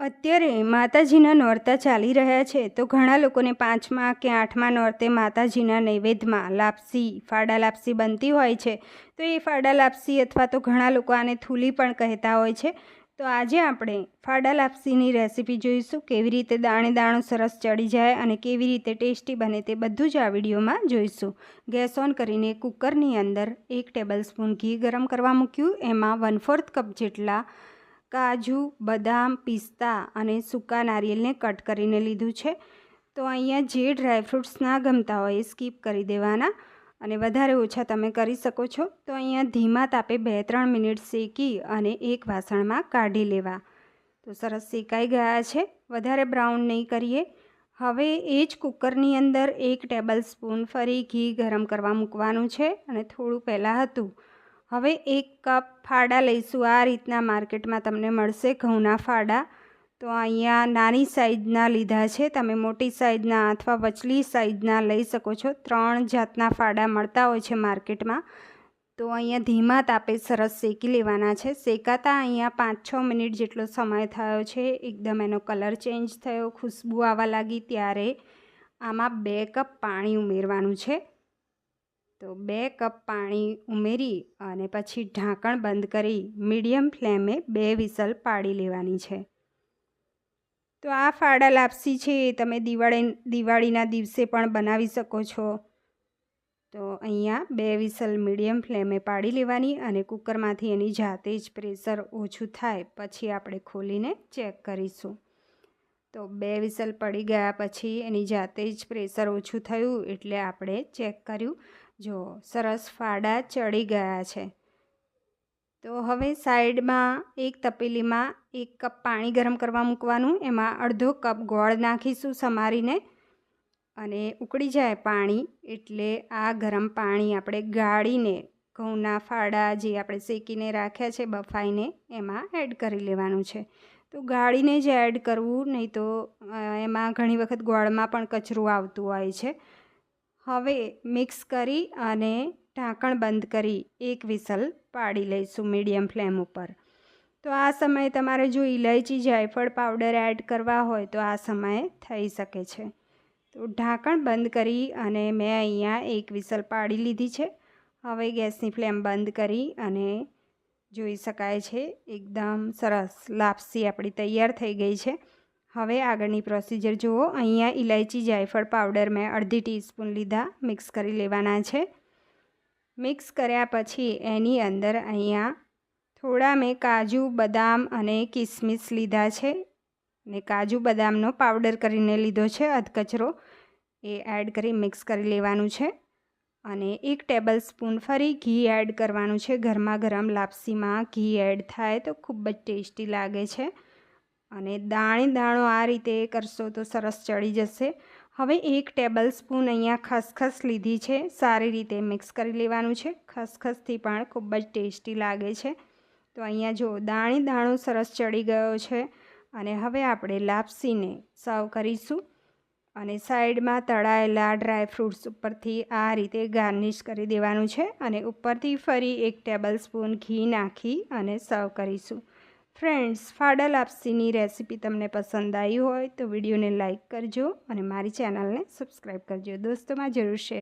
અત્યારે માતાજીના નોરતા ચાલી રહ્યા છે, તો ઘણા લોકોને પાંચમા કે આઠમા નોરતે માતાજીના નૈવેદ્યમાં લાપસી, ફાડા લાપસી બનતી હોય છે. તો એ ફાડા લાપસી અથવા તો ઘણા લોકો આને થૂલી પણ કહેતા હોય છે. તો આજે આપણે ફાડા લાપસીની રેસીપી જોઈશું, કેવી રીતે દાણે દાણો સરસ ચડી જાય અને કેવી રીતે ટેસ્ટી બને તે બધું જ આ વિડીયોમાં જોઈશું. ગેસ ઓન કરીને કુકરની અંદર એક ટેબલ સ્પૂન ઘી ગરમ કરવા મૂક્યું, એમાં વન ફોર્થ કપ જેટલા કાજુ, બદામ, પિસ્તા અને સૂકા નારિયેલને કટ કરીને લીધું છે. તો અહીંયા જે ડ્રાયફ્રૂટ્સ ના ગમતા હોય એ સ્કીપ કરી દેવાના અને વધારે ઓછા તમે કરી શકો છો. તો અહીંયા ધીમા તાપે બે ત્રણ મિનિટ શેકી અને એક વાસણમાં કાઢી લેવા. તો સરસ શેકાઈ ગયા છે. વધારે બ્રાઉન નહીં કરીએ. હવે એ જ કુકરની અંદર એક ટેબલ સ્પૂન ફરી ઘી ગરમ કરવા મૂકવાનું છે અને થોડું પહેલાં હતું. હવે એક કપ ફાડા લઈશું. આ રીતના માર્કેટમાં તમને મળશે ઘઉંના ફાડા. તો અહીંયા નાની સાઇઝના લીધા છે. તમે મોટી સાઇઝના અથવા વચલી સાઇઝના લઈ શકો છો. ત્રણ જાતના ફાડા મળતા હોય છે માર્કેટમાં. તો અહીંયા ધીમા તાપે સરસ શેકી લેવાના છે. શેકાતા અહીંયા પાંચ છ મિનિટ જેટલો સમય થયો છે. એકદમ એનો કલર ચેન્જ થયો, ખુશ્બુ આવવા લાગી ત્યારે આમાં બે કપ પાણી ઉમેરવાનું છે. તો બે કપ પાણી ઉમેરી અને પછી ઢાંકણ બંધ કરી મીડિયમ ફ્લેમે બે વિસલ પાડી લેવાની છે. તો આ ફાડા લાપસી છે એ તમે દિવાળી, દિવાળીના દિવસે પણ બનાવી શકો છો. તો અહીંયા બે વિસલ મીડિયમ ફ્લેમે પાડી લેવાની અને કુકરમાંથી એની જાતે જ પ્રેશર ઓછું થાય પછી આપણે ખોલીને ચેક કરીશું. તો બે વિસલ પડી ગયા પછી એની જાતે જ પ્રેશર ઓછું થયું એટલે આપણે ચેક કર્યું. જો સરસ ફાડા ચડી ગયા છે. તો હવે સાઈડમાં એક તપેલીમાં એક કપ પાણી ગરમ કરવા મૂકવાનું, એમાં અડધો કપ ગોળ નાખીશું સમારીને અને ઉકળી જાય પાણી, એટલે આ ગરમ પાણી આપણે ગાળીને ઘઉંના ફાડા જે આપણે શેકીને રાખ્યા છે બફાઈને, એમાં એડ કરી લેવાનું છે. તો ગાળીને જ એડ કરવું, નહીં તો એમાં ઘણી વખત ગોળમાં પણ કચરું આવતું હોય છે. હવે મિક્સ કરી અને ઢાંકણ બંધ કરી એક વિસલ પાડી લઈશું મીડિયમ ફ્લેમ ઉપર. તો આ સમયે તમારે જો ઇલાયચી જાયફળ પાવડર એડ કરવા હોય તો આ સમયે થઈ શકે છે. તો ઢાંકણ બંધ કરી અને મેં અહીંયા એક વિસલ પાડી લીધી છે. હવે ગેસની ફ્લેમ બંધ કરી અને જોઈ શકાય છે, એકદમ સરસ લાપસી આપણી તૈયાર થઈ ગઈ છે. હવે આગળની પ્રોસિજર જુઓ. અહીંયા ઇલાયચી જાયફળ પાવડર મેં અડધી ટીસ્પૂન લીધા. મિક્સ કરી લેવાના છે. મિક્સ કર્યા પછી એની અંદર અહીંયા થોડા મેં કાજુ, બદામ અને કિસમિસ લીધા છે. ને કાજુ, બદામનો પાવડર કરીને લીધો છે અધકચરો. એ એડ કરી મિક્સ કરી લેવાનું છે. અને એક ટેબલ સ્પૂન ફરી ઘી એડ કરવાનું છે. ગરમા ગરમ લાપસીમાં ઘી એડ થાય તો ખૂબ જ ટેસ્ટી લાગે છે. અને દાણે દાણો આ રીતે કરશો તો સરસ ચડી જશે. હવે એક ટેબલ સ્પૂન અહીંયા ખસખસ લીધી છે. સારી રીતે મિક્સ કરી લેવાનું છે. ખસખસથી પણ ખૂબ જ ટેસ્ટી લાગે છે. તો અહીંયા જો દાણે દાણો સરસ ચડી ગયો છે અને હવે આપણે લાપસીને સર્વ કરીશું. અને સાઈડમાં તળાયેલા ડ્રાયફ્રૂટ્સ ઉપરથી આ રીતે ગાર્નિશ કરી દેવાનું છે. અને ઉપરથી ફરી એક ટેબલ સ્પૂન ઘી નાખી અને સર્વ કરીશું. ફ્રેન્ડ્સ ફાડા લાપસીની રેસીપી તમને પસંદ આવી હોય તો વિડીયોને લાઇક કરજો અને મારી ચેનલને સબસ્ક્રાઈબ કરજો. દોસ્તોમાં જરૂર શેર